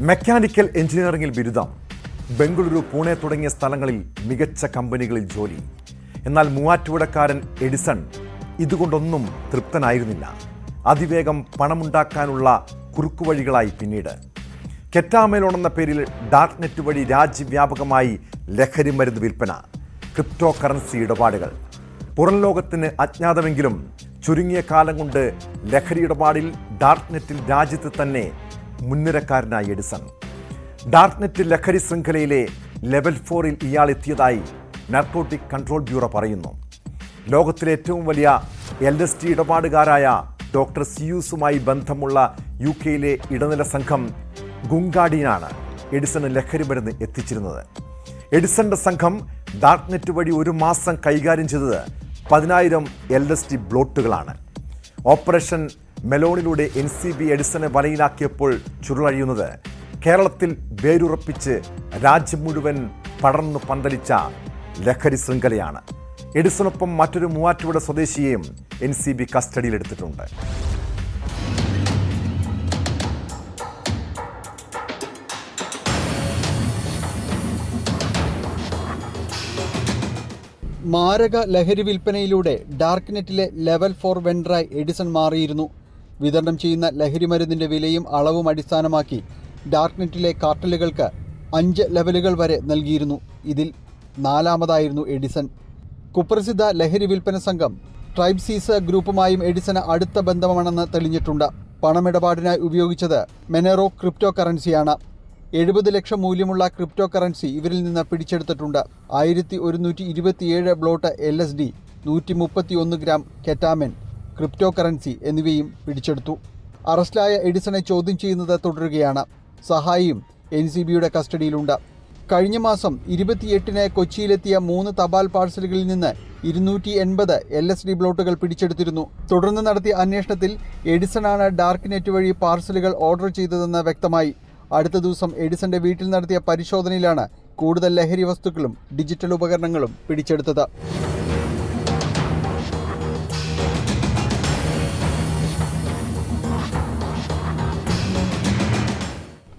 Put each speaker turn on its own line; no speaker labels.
Mechanical എഞ്ചിനീയറിംഗിൽ ബിരുദം ബംഗളൂരു പൂനെ തുടങ്ങിയ സ്ഥലങ്ങളിൽ മികച്ച കമ്പനികളിൽ ജോലി. എന്നാൽ മൂവാറ്റുപുഴക്കാരൻ എഡിസൺ ഇതുകൊണ്ടൊന്നും തൃപ്തനായിരുന്നില്ല. അതിവേഗം പണമുണ്ടാക്കാനുള്ള കുറുക്കുവഴികളായി പിന്നീട്. കെറ്റാമേലോണെന്ന പേരിൽ ഡാർക്ക് നെറ്റ് വഴി രാജ്യവ്യാപകമായി ലഹരി മരുന്ന് വിൽപ്പന ക്രിപ്റ്റോ കറൻസി ഇടപാടുകൾ. പുറം ലോകത്തിന് അജ്ഞാതമെങ്കിലും ചുരുങ്ങിയ കാലം കൊണ്ട് ലഹരി ഇടപാടിൽ ഡാർക്ക് നെറ്റിൽ രാജ്യത്ത് തന്നെ മുൻനിരക്കാരനായി എഡിസൺ. ഡാർക്ക്നെറ്റ് ലഹരി ശൃംഖലയിലെ ലെവൽ ഫോറിൽ ഇയാൾ എത്തിയതായി നാർക്കോട്ടിക് കൺട്രോൾ ബ്യൂറോ പറയുന്നു. ലോകത്തിലെ ഏറ്റവും വലിയ എൽ എസ് ടി ഇടപാടുകാരായ ഡോക്ടർ സിയൂസുമായി ബന്ധമുള്ള യു കെയിലെ ഇടനില സംഘം ഗുങ്കാഡിനാണ് എഡിസണ് ലഹരി മരുന്ന് എത്തിച്ചിരുന്നത്. എഡിസന്റെ സംഘം ഡാർക്ക്നെറ്റ് വഴി ഒരു മാസം കൈകാര്യം ചെയ്തത് പതിനായിരം എൽ എസ് ടി ബ്ലോട്ടുകളാണ്. ഓപ്പറേഷൻ മെലോണിലൂടെ എൻ സി ബി എഡിസനെ വലയിലാക്കിയപ്പോൾ ചുരുളഴിയുന്നത്. കേരളത്തിൽ വേരുറപ്പിച്ച് രാജ്യം മുഴുവൻ പടർന്നു പന്തലിച്ച ലഹരി ശൃംഖലയാണ്. എഡിസണൊപ്പം മറ്റൊരു മൂവാറ്റുപുഴ സ്വദേശിയെയും എൻ സി ബി കസ്റ്റഡിയിലെടുത്തിട്ടുണ്ട്.
മാരക ലഹരി വിൽപ്പനയിലൂടെ ഡാർക്ക് നെറ്റിലെ ലെവൽ ഫോർ വെൻഡറായി എഡിസൺ മാറിയിരുന്നു. വിതരണം ചെയ്യുന്ന ലഹരി മരുന്നിന്റെ വിലയും അളവും അടിസ്ഥാനമാക്കി ഡാർക്ക്നെറ്റിലെ കാർട്ടലുകൾക്ക് അഞ്ച് ലെവലുകൾ വരെ നൽകിയിരുന്നു. ഇതിൽ നാലാമതായിരുന്നു എഡിസൺ. കുപ്രസിദ്ധ ലഹരി വിൽപ്പന സംഘം ട്രൈബ്സീസ് ഗ്രൂപ്പുമായും എഡിസന് അടുത്ത ബന്ധമാണെന്ന് തെളിഞ്ഞിട്ടുണ്ട്. പണമിടപാടിനായി ഉപയോഗിച്ചത് മെനറോ ക്രിപ്റ്റോ കറൻസിയാണ് എഴുപത് ലക്ഷം മൂല്യമുള്ള ക്രിപ്റ്റോ കറൻസി ഇവരിൽ നിന്ന് പിടിച്ചെടുത്തിട്ടുണ്ട്. ആയിരത്തി ഒരുന്നൂറ്റി ഇരുപത്തിയേഴ് ബ്ലോട്ട് എൽ എസ് ഡി നൂറ്റി മുപ്പത്തി ഒന്ന് ഗ്രാം കെറ്റാമിൻ ക്രിപ്റ്റോ കറൻസി എന്നിവയും പിടിച്ചെടുത്തു. അറസ്റ്റിലായ എഡിസണെ ചോദ്യം ചെയ്യുന്നത് തുടരുകയാണ്. സഹായിയും എൻ സി ബിയുടെ കസ്റ്റഡിയിലുണ്ട്. കഴിഞ്ഞ മാസം ഇരുപത്തിയെട്ടിന് കൊച്ചിയിലെത്തിയ മൂന്ന് തപാൽ പാഴ്സലുകളിൽ നിന്ന് ഇരുന്നൂറ്റി എൺപത് എൽ എസ് ഡി ബ്ലോട്ടുകൾ പിടിച്ചെടുത്തിരുന്നു. തുടർന്ന് നടത്തിയ അന്വേഷണത്തിൽ എഡിസണാണ് ഡാർക്ക് നെറ്റ് വഴി പാർസലുകൾ ഓർഡർ ചെയ്തതെന്ന് വ്യക്തമായി. അടുത്ത ദിവസം എഡിസന്റെ വീട്ടിൽ നടത്തിയ പരിശോധനയിലാണ് കൂടുതൽ ലഹരി വസ്തുക്കളും ഡിജിറ്റൽ ഉപകരണങ്ങളും പിടിച്ചെടുത്തത്.